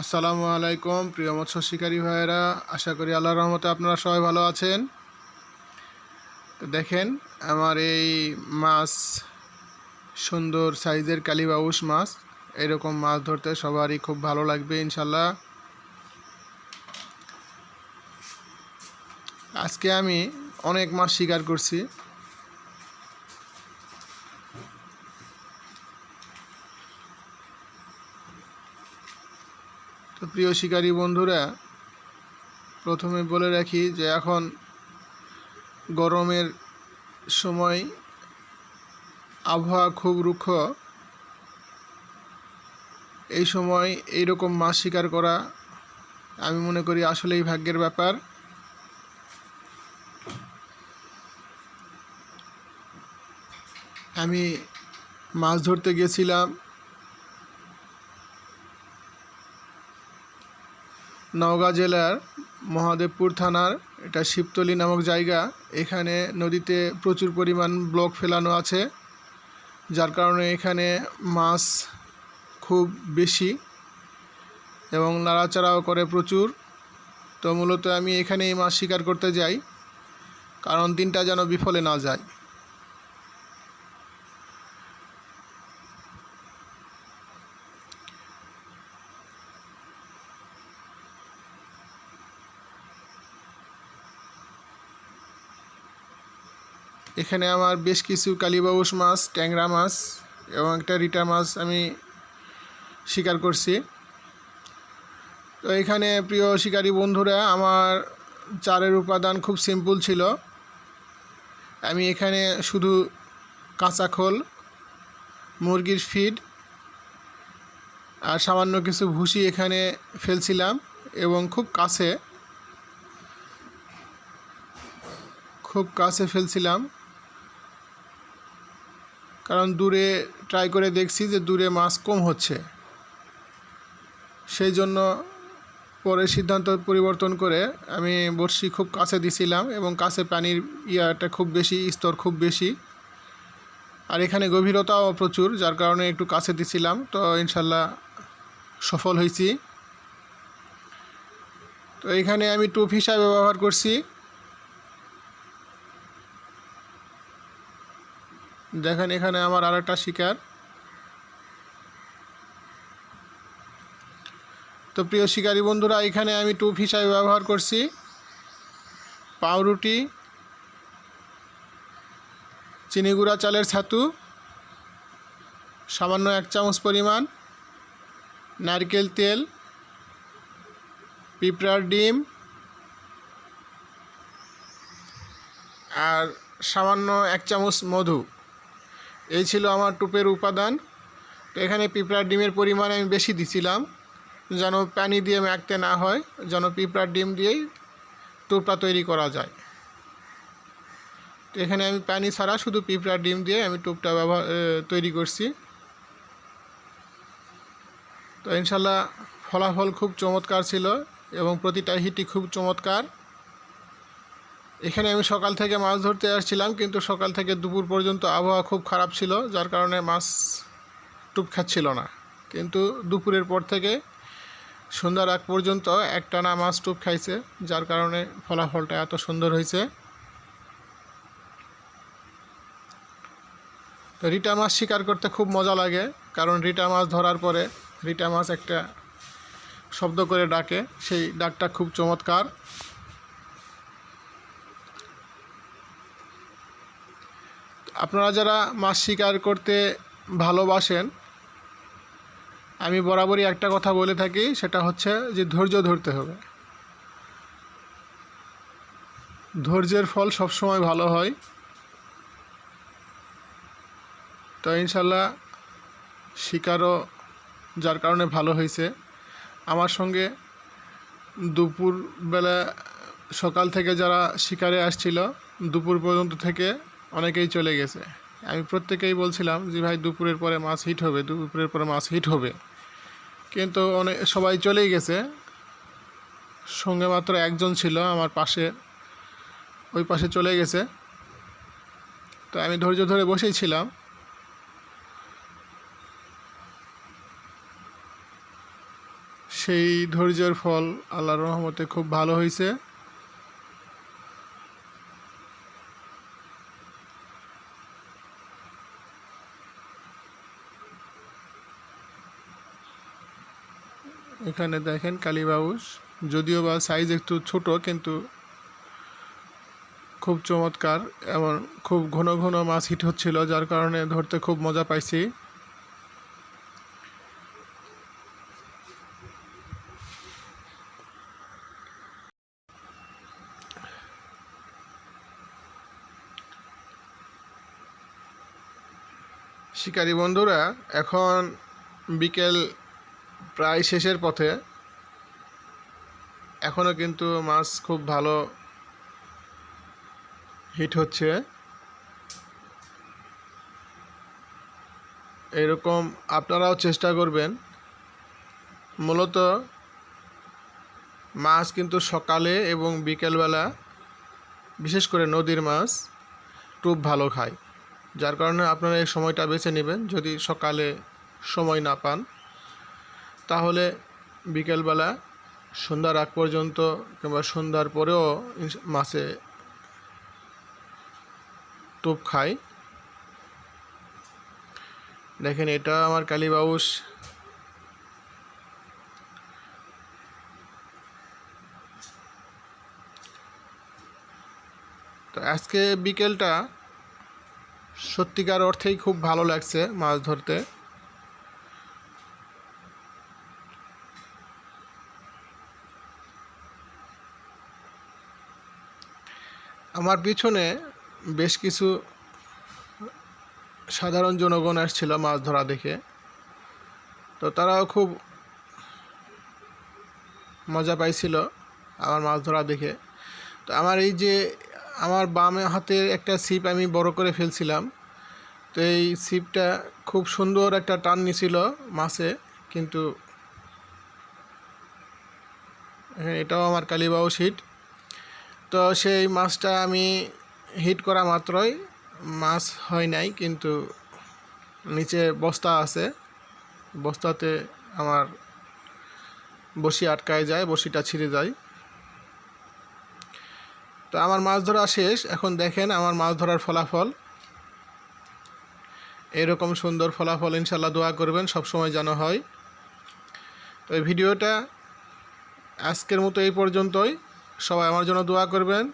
আসসালামু আলাইকুম, প্রিয় মৎস্য শিকারী ভাইয়েরা। আশা করি আল্লাহর রহমতে আপনারা সবাই ভালো আছেন। তো দেখেন, আমার এই মাছ, সুন্দর সাইজের কালিবাউস মাছ, এরকম মাছ ধরতে সবারই খুব ভালো লাগবে, ইনশাল্লাহ। আজকে আমি অনেক মাছ শিকার করছি। তো প্রিয় শিকারী বন্ধুরা, প্রথমে বলে রাখি যে এখন গরমের সময় আবহাওয়া খুব রুক্ষ। এই সময় এই রকম মাছ শিকার করা আমি মনে করি আসলেই ভাগ্যের ব্যাপার। আমি মাছ ধরতে গেছিলাম নওগাঁ জেলার মহাদেবপুর থানার এটা শিবতলি নামক জায়গা। এখানে নদীতে প্রচুর পরিমাণ ব্লক ফেলানো আছে, যার কারণে এখানে মাছ খুব বেশি এবং নাড়াচাড়াও করে প্রচুর। তো মূলত আমি এখানেই মাছ শিকার করতে যাই, কারণ দিনটা যেন বিফলে না যায়। এখানে আমার বেশ কিছু কালীবাউস মাছ, ট্যাংরা মাছ এবং একটা রিটা মাছ আমি শিকার করছি। তো এখানে প্রিয় শিকারী বন্ধুরা, আমার চারের উপাদান খুব সিম্পল ছিল। আমি এখানে শুধু কাঁচা খোল, মুরগির ফিড আর সামান্য কিছু ভুসি এখানে ফেলছিলাম এবং খুব কাছে খুব কাছে ফেলছিলাম। কারণ দূরে ট্রাই করে দেখছি যে দূরে মাছ কম হচ্ছে। সেই জন্য পরে সিদ্ধান্ত পরিবর্তন করে আমি বড়শি খুব কাছে দিছিলাম এবং কাছে পানির ইয়াটা খুব বেশি, স্তর খুব বেশি। আর এখানে গভীরতাও প্রচুর, যার কারণে একটু কাছে দিছিলাম। তো ইনশাল্লাহ সফল হয়েছি তো এখানে আমি টুপ হিসাবে ব্যবহার করছি। দেখেন এখানে আমার আর একটা শিকার। তো প্রিয় শিকারী বন্ধুরা, এখানে আমি টুপ হিসাবে ব্যবহার করছি। পাউরুটি, চিনি গুঁড়া, চালের ছাতু, সামান্য এক চামচ পরিমাণ নারকেল তেল, পিঁপড়ার ডিম, আর সামান্য এক চামচ মধু। এই ছিল আমার টুপের উপাদান। তো এখানে পিঁপড়ার ডিমের পরিমাণ আমি বেশি দিছিলাম, যেন পানি দিয়ে মাখতে না হয়, যেন পিঁপড়ার ডিম দিয়েই টুপটা তৈরি করা যায়। তো এখানে আমি পানি ছাড়া শুধু পিঁপড়ার ডিম দিয়ে আমি টুপটা ব্যবহার তৈরি করছি। তো ইনশাল্লাহ ফলাফল খুব চমৎকার ছিল এবং প্রতিটা হিটই খুব চমৎকার। এখানে আমি সকাল থেকে মাছ ধরতে আসছিলাম, কিন্তু সকাল থেকে দুপুর পর্যন্ত আবহাওয়া খুব খারাপ ছিল, যার কারণে মাছ টুপ খাচ্ছিল না। কিন্তু দুপুরের পর থেকে সন্ধ্যার আগ পর্যন্ত একটানা মাছ টুপ খাইছে, যার কারণে ফলাফলটা এত সুন্দর হয়েছে। তো রিটা মাছ শিকার করতে খুব মজা লাগে, কারণ রিটা মাছ ধরার পরে রিটা মাছ একটা শব্দ করে ডাকে, সেই ডাকটা খুব চমৎকার। আপনারা যারা মাছ শিকার করতে ভালোবাসেন, আমি বরাবরই একটা কথা বলে থাকি, সেটা হচ্ছে যে ধৈর্য ধরতে হবে। ধৈর্যের ফল সবসময় ভালো হয়। তো ইনশাল্লাহ শিকারও যার কারণে ভালো হয়েছে। আমার সঙ্গে দুপুরবেলা সকাল থেকে যারা শিকারে আসছিল, দুপুর পর্যন্ত থেকে অনেকেই চলে গেছে। আমি প্রত্যেকেই বলছিলাম যে, ভাই, দুপুরের পরে মাছ হিট হবে, দুপুরের পরে মাছ হিট হবে। কিন্তু অনেক সবাই চলেই গেছে। সঙ্গে মাত্র একজন ছিল আমার পাশে, ওই পাশে চলে গেছে। তো আমি ধৈর্য ধরে বসেই ছিলাম। সেই ধৈর্যের ফল আল্লাহর রহমতে খুব ভালো হয়েছে এখানে দেখেন কালীবাউস যদিও বা সাইজ একটু ছোট, কিন্তু খুব চমৎকার এবং খুব ঘন ঘন মাছ হিট হচ্ছিল, যার কারণে ধরতে খুব মজা পাইছি। শিকারী বন্ধুরা, এখন বিকেল প্রায় শেষের পথে এখনও কিন্তু মাছ খুব ভালো হিট হচ্ছে। এরকম আপনারাও চেষ্টা করবেন। মূলত মাছ কিন্তু সকালে এবং বিকেলবেলা, বিশেষ করে নদীর মাছ, খুব ভালো খায়। যার কারণে আপনারা এই সময়টা বেছে নেবেন যদি সকালে সময় না পান। তাহলে বিকেলবেলা সন্ধ্যার আগ পর্যন্ত কিংবা সন্ধ্যার পরেও মাছে টোপ খায় দেখেন এটা আমার কালীবাউস তো আজকে বিকেলটা সত্যিকার অর্থেই খুব ভালো লাগছে মাছ ধরতে। আমার পিছনে বেশ কিছু সাধারণ জনগণ আসছিল মাছ ধরা দেখে। তো তারাও খুব মজা পাইছিল আমার মাছ ধরা দেখে। তো আমার এই যে আমার বামে হাতের একটা ছিপ আমি বড় করে ফেলছিলাম তো এই ছিপটা খুব সুন্দর একটা টান নিছিল মাছে কিন্তু হ্যাঁ, এটাও আমার কালীবাউ সিট তো সেই মাছটা আমি হিট করা মাত্রই মাছ হয় নাই, কিন্তু নিচে বস্তা আছে। বস্তাতে আমার বসি আটকায় যায়, বসিটা ছিঁড়ে যায়। তো আমার মাছ ধরা শেষ। এখন দেখেন আমার মাছ ধরার ফলাফল। এরকম সুন্দর ফলাফল ইনশাল্লাহ দোয়া করবেন, সব সময় যেন হয়। তো এই ভিডিওটা আজকের মতো এই পর্যন্তই। সবাই আমার জন্য দোয়া করবেন।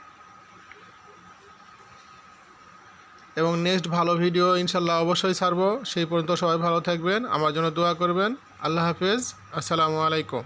এবং নেক্সট ভালো ভিডিও ইনশাল্লাহ অবশ্যই ছাড়বো। সেই পর্যন্ত সবাই ভালো থাকবেন, আমার জন্য দোয়া করবেন। আল্লাহ হাফেজ, আসসালামু আলাইকুম।